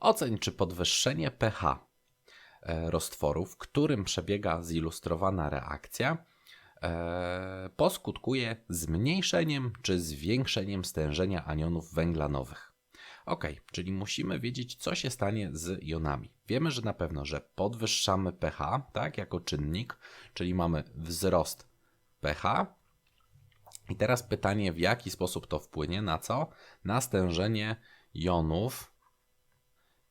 Oceń, czy podwyższenie pH e, roztworu, w którym przebiega zilustrowana reakcja, e, poskutkuje zmniejszeniem czy zwiększeniem stężenia anionów węglanowych. Ok, czyli musimy wiedzieć, co się stanie z jonami. Wiemy, że na pewno, że podwyższamy pH, tak, jako czynnik, czyli mamy wzrost pH. I teraz pytanie, w jaki sposób to wpłynie na co? Na stężenie jonów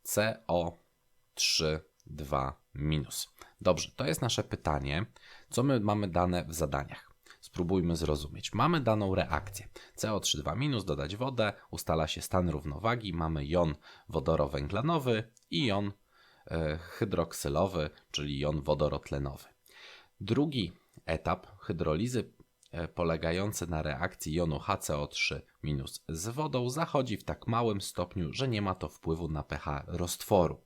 CO3 2 Dobrze, to jest nasze pytanie. Co my mamy dane w zadaniach? Spróbujmy zrozumieć. Mamy daną reakcję. CO3 dodać wodę, ustala się stan równowagi, mamy jon wodorowęglanowy i jon e, hydroksylowy, czyli jon wodorotlenowy. Drugi etap hydrolizy polegający na reakcji jonu HCO3- z wodą zachodzi w tak małym stopniu, że nie ma to wpływu na pH roztworu.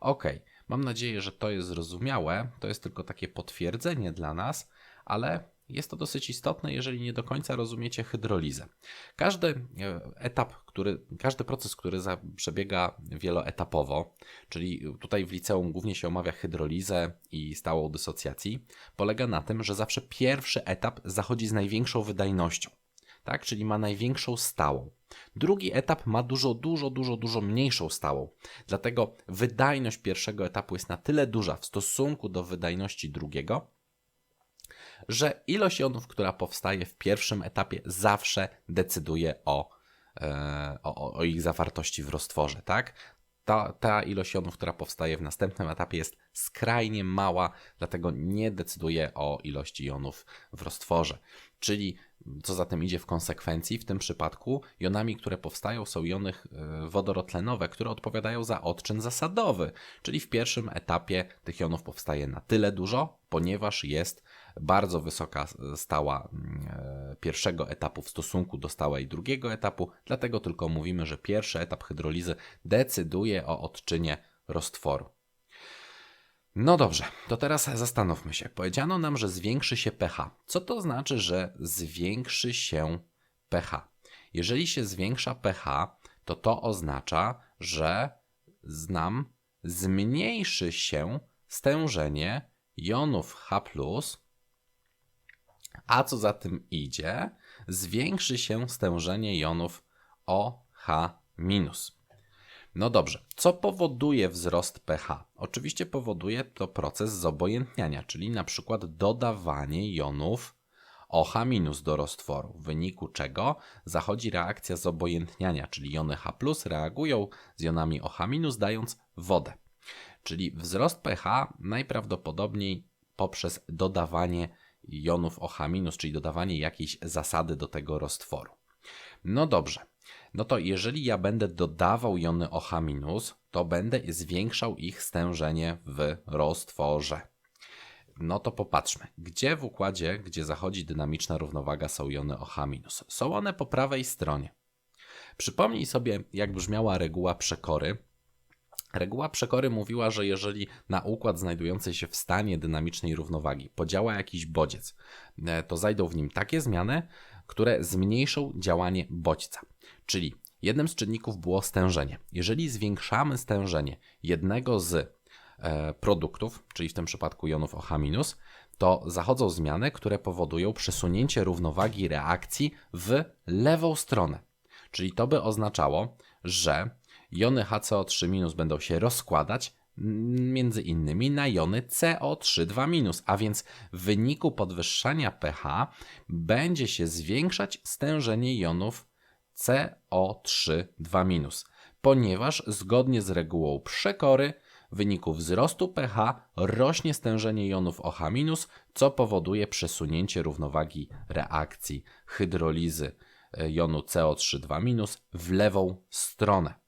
Ok, mam nadzieję, że to jest zrozumiałe. To jest tylko takie potwierdzenie dla nas, ale jest to dosyć istotne, jeżeli nie do końca rozumiecie hydrolizę. Każdy e, etap, który, każdy proces, który przebiega wieloetapowo, czyli tutaj w liceum głównie się omawia hydrolizę i stałą dysocjacji, polega na tym, że zawsze pierwszy etap zachodzi z największą wydajnością, tak? czyli ma największą stałą. Drugi etap ma dużo, dużo, dużo, dużo mniejszą stałą. Dlatego wydajność pierwszego etapu jest na tyle duża w stosunku do wydajności drugiego, że ilość jonów, która powstaje w pierwszym etapie, zawsze decyduje o, e, o, o ich zawartości w roztworze, tak? Ta, ta ilość jonów, która powstaje w następnym etapie jest skrajnie mała, dlatego nie decyduje o ilości jonów w roztworze. Czyli co za tym idzie w konsekwencji, w tym przypadku jonami, które powstają, są jony e, wodorotlenowe, które odpowiadają za odczyn zasadowy. Czyli w pierwszym etapie tych jonów powstaje na tyle dużo, ponieważ jest bardzo wysoka stała mm, e, pierwszego etapu w stosunku do stałej drugiego etapu, dlatego tylko mówimy, że pierwszy etap hydrolizy decyduje o odczynie roztworu. No dobrze, to teraz zastanówmy się. Powiedziano nam, że zwiększy się pH. Co to znaczy, że zwiększy się pH? Jeżeli się zwiększa pH, to to oznacza, że znam zmniejszy się stężenie jonów H, a co za tym idzie, zwiększy się stężenie jonów OH-. No dobrze, co powoduje wzrost pH? Oczywiście powoduje to proces zobojętniania, czyli na przykład dodawanie jonów OH- do roztworu, w wyniku czego zachodzi reakcja zobojętniania, czyli jony H reagują z jonami OH- dając wodę. Czyli wzrost pH najprawdopodobniej poprzez dodawanie jonów OH-, czyli dodawanie jakiejś zasady do tego roztworu. No dobrze, no to jeżeli ja będę dodawał jony OH-, to będę zwiększał ich stężenie w roztworze. No to popatrzmy, gdzie w układzie, gdzie zachodzi dynamiczna równowaga są jony OH-? Są one po prawej stronie. Przypomnij sobie, jak brzmiała reguła przekory, Reguła przekory mówiła, że jeżeli na układ znajdujący się w stanie dynamicznej równowagi podziała jakiś bodziec, e, to zajdą w nim takie zmiany, które zmniejszą działanie bodźca. Czyli jednym z czynników było stężenie. Jeżeli zwiększamy stężenie jednego z e, produktów, czyli w tym przypadku jonów OH-, to zachodzą zmiany, które powodują przesunięcie równowagi reakcji w lewą stronę. Czyli to by oznaczało, że jony HCO3- będą się rozkładać między innymi na jony CO3-2-, a więc w wyniku podwyższania pH będzie się zwiększać stężenie jonów CO3-2-, ponieważ zgodnie z regułą przekory w wyniku wzrostu pH rośnie stężenie jonów OH-, co powoduje przesunięcie równowagi reakcji hydrolizy e, jonu CO3-2- w lewą stronę.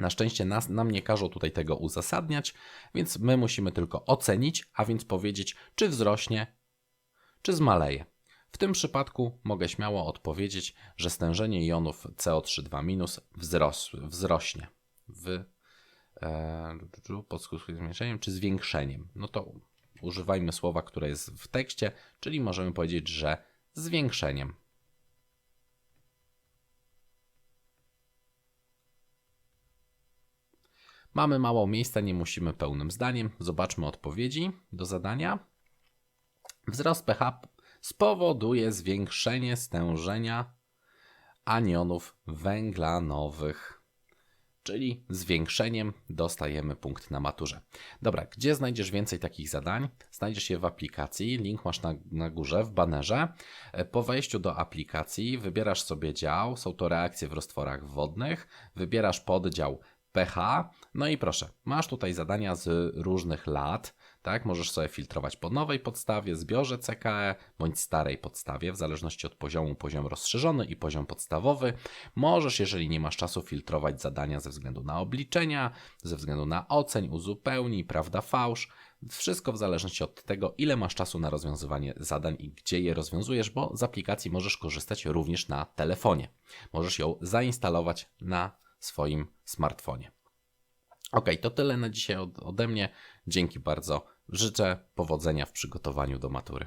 Na szczęście nas, nam nie każą tutaj tego uzasadniać, więc my musimy tylko ocenić, a więc powiedzieć, czy wzrośnie, czy zmaleje. W tym przypadku mogę śmiało odpowiedzieć, że stężenie jonów CO3 wzros, wzrośnie w, e, pod skutkiem zmniejszeniem czy zwiększeniem. No to używajmy słowa, które jest w tekście, czyli możemy powiedzieć, że zwiększeniem. Mamy mało miejsca, nie musimy pełnym zdaniem. Zobaczmy odpowiedzi do zadania. Wzrost pH spowoduje zwiększenie stężenia anionów węglanowych. Czyli zwiększeniem dostajemy punkt na maturze. Dobra, gdzie znajdziesz więcej takich zadań? Znajdziesz je w aplikacji. Link masz na, na górze w banerze. E, Po wejściu do aplikacji wybierasz sobie dział. Są to reakcje w roztworach wodnych. Wybierasz poddział pH. No i proszę, masz tutaj zadania z różnych lat. Tak, możesz sobie filtrować po nowej podstawie, zbiorze CKE bądź starej podstawie, w zależności od poziomu, poziom rozszerzony i poziom podstawowy. Możesz, jeżeli nie masz czasu, filtrować zadania ze względu na obliczenia, ze względu na oceń, uzupełnij, prawda, fałsz. Wszystko w zależności od tego, ile masz czasu na rozwiązywanie zadań i gdzie je rozwiązujesz, bo z aplikacji możesz korzystać również na telefonie. Możesz ją zainstalować na swoim smartfonie. Ok, to tyle na dzisiaj od, ode mnie. Dzięki bardzo. Życzę powodzenia w przygotowaniu do matury.